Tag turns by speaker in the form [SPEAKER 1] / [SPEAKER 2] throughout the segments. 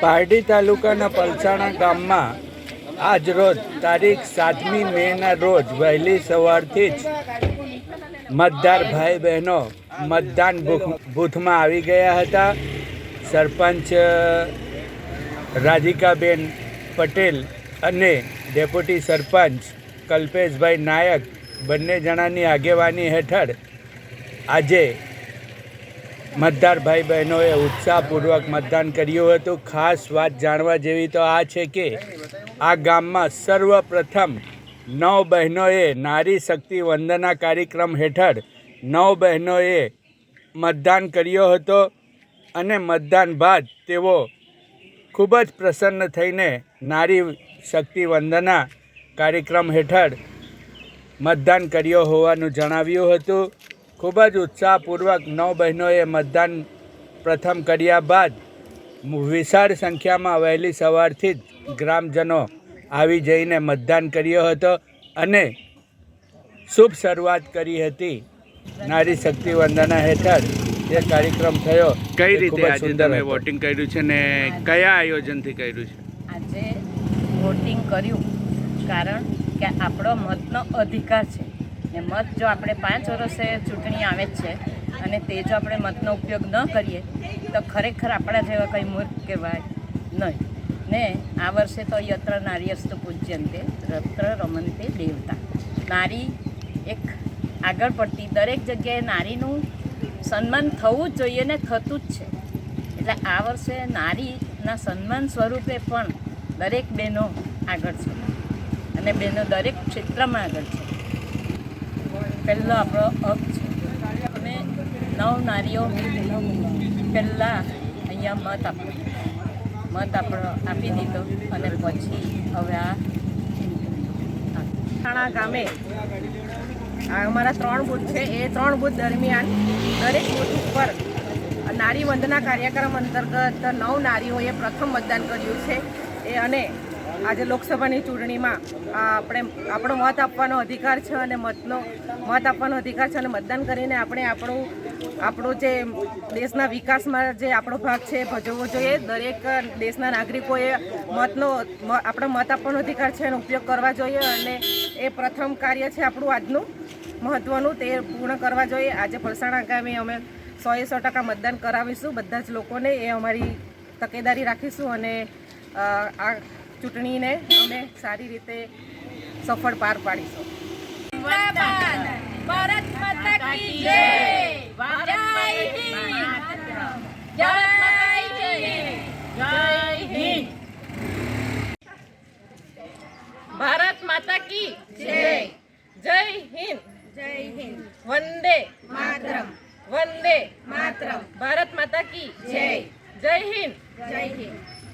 [SPEAKER 1] પારડી તાલુકાના પલસાણા ગામમાં આજ રોજ તારીખ સાતમી મેના રોજ વહેલી સવારથી જ મતદાર ભાઈ બહેનો મતદાન બૂથ- બૂથમાં આવી ગયા હતા. સરપંચ રાધિકાબેન પટેલ અને ડેપ્યુટી સરપંચ કલ્પેશભાઈ નાયક બંને જણાની આગેવાની હેઠળ આજે મતદાર ભાઈ બહેનોએ ઉત્સાહપૂર્વક મતદાન કર્યું હતું. ખાસ વાત જાણવા જેવી તો આ છે કે આ ગામમાં સર્વપ્રથમ નવ બહેનોએ નારી શક્તિ વંદના કાર્યક્રમ હેઠળ નવ બહેનોએ મતદાન કર્યો હતો અને મતદાન બાદ તેઓ ખૂબ જ પ્રસન્ન થઈને નારી શક્તિ વંદના કાર્યક્રમ હેઠળ મતદાન કર્યો હોવાનું જણાવ્યું હતું. ખૂબ જ ઉત્સાહપૂર્વક નવ બહેનોએ મતદાન પ્રથમ કર્યા બાદ વિશાળ સંખ્યામાં વહેલી સવારથી જ ગ્રામજનો આવી જઈને મતદાન કર્યો હતો અને શુભ શરૂઆત કરી હતી. નારી શક્તિ વંદના હેઠળ જે કાર્યક્રમ થયો
[SPEAKER 2] કઈ રીતે આજે તમે વોટિંગ કર્યું છે ને કયા આયોજનથી કર્યું છે?
[SPEAKER 3] આજે વોટિંગ કર્યું કારણ કે આપણો મતનો અધિકાર છે. ને મત જો આપણે પાંચ વર્ષે ચૂંટણી આવે જ છે અને તે જો આપણે મતનો ઉપયોગ ન કરીએ, તો ખરેખર આપણા જેવા કંઈ મૂર્ખ કહેવાય નહીં. ને આ વર્ષે તો યત્ર નાર્યસ્તુ પૂજ્યંતે, રત્ર રમંતે દેવતા. નારી એક આગળ પડતી, દરેક જગ્યાએ નારીનું સન્માન થવું જ જોઈએ ને થતું જ છે. એટલે આ વર્ષે નારીના સન્માન સ્વરૂપે પણ દરેક બહેનો આગળ છે. અને બહેનો દરેક ક્ષેત્રમાં આગળ છે. પહેલો આપણો હક છે અમે નવ નારીઓ પહેલાં અહીંયા મત આપણો મત આપણો આપી દીધો અને પછી હવે આ
[SPEAKER 4] થાણા ગામે અમારા ત્રણ બૂથ છે એ ત્રણ બૂથ દરમિયાન દરેક બૂથ ઉપર નારી વંદના કાર્યક્રમ અંતર્ગત નવ નારીઓએ પ્રથમ મતદાન કર્યું છે એ અને આજે લોકસભાની ચૂંટણીમાં આપણે આપણો મત આપવાનો અધિકાર છે અને મતનો મત આપવાનો અધિકાર છે અને મતદાન કરીને આપણે આપણું આપણું જે દેશના વિકાસમાં જે આપણો ભાગ છે ભજવવો જોઈએ. દરેક દેશના નાગરિકોએ મતનો આપણો મત આપવાનો અધિકાર છે એનો ઉપયોગ કરવા જોઈએ અને એ પ્રથમ કાર્ય છે આપણું આજનું મહત્ત્વનું તે પૂર્ણ કરવા જોઈએ. આજે પલસાણા ગામે અમે સો એ સો ટકા મતદાન કરાવીશું. બધા જ લોકોને એ અમારી તકેદારી રાખીશું અને આ ચૂંટણીને અમે સારી રીતે સફળ પાર પાડીશું.
[SPEAKER 3] ભારત માતા કી જય. જય. હિન્દ. જય. જય. હિન્દ.
[SPEAKER 4] ભારત માતા કી જય. જય હિન્દ. જય હિન્દ. વંદે માતરમ. વંદે માતરમ. ભારત માતા કી જય. જય હિન્દ. જય હિન્દ.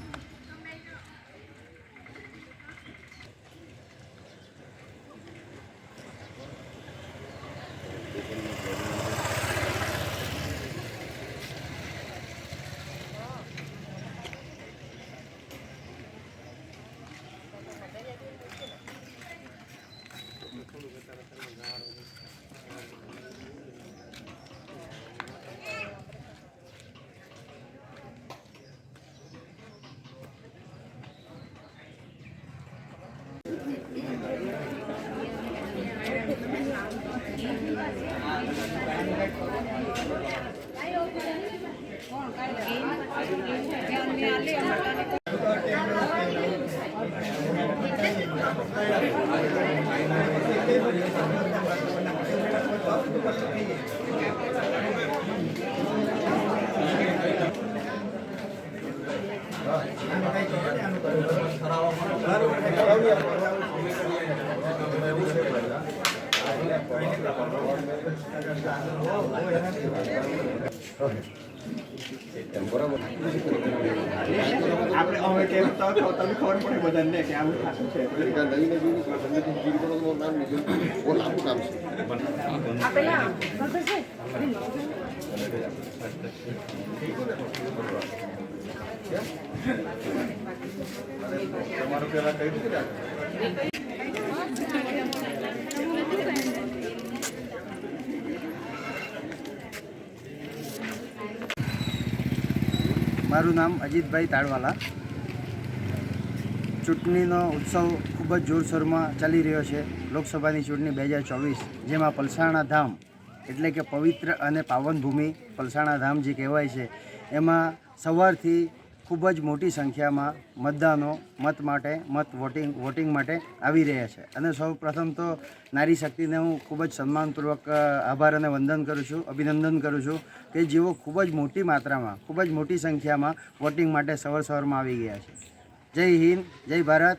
[SPEAKER 4] Gracias.
[SPEAKER 5] આપણે હવે કેમ તો તમને ખબર પડે બધાને કે આવું ખાતું છે. તમારું પેલા કઈ રીતે
[SPEAKER 6] મારું નામ અજીતભાઈ તાડવાલા. ચૂંટણીનો ઉત્સવ ખૂબ જ જોરશોરમાં ચાલી રહ્યો છે. લોકસભાની ચૂંટણી બે હજાર ચોવીસ, જેમાં પલસાણા ધામ એટલે કે પવિત્ર અને પાવન ભૂમિ પલસાણા ધામ જે કહેવાય છે, એમાં સવારથી ખૂબ જ મોટી સંખ્યામાં મતદાનો મત માટે, મત વોટિંગ વોટિંગ માટે આવી રહ્યા છે. અને સૌ પ્રથમ તો નારી શક્તિને હું ખૂબ જ સન્માનપૂર્વક આભાર અને વંદન કરું છું, અભિનંદન કરું છું કે જેઓ ખૂબ જ મોટી માત્રામાં, ખૂબ જ મોટી સંખ્યામાં વોટિંગ માટે સવાર સવારમાં આવી ગયા છે. જય હિન્દ, જય ભારત.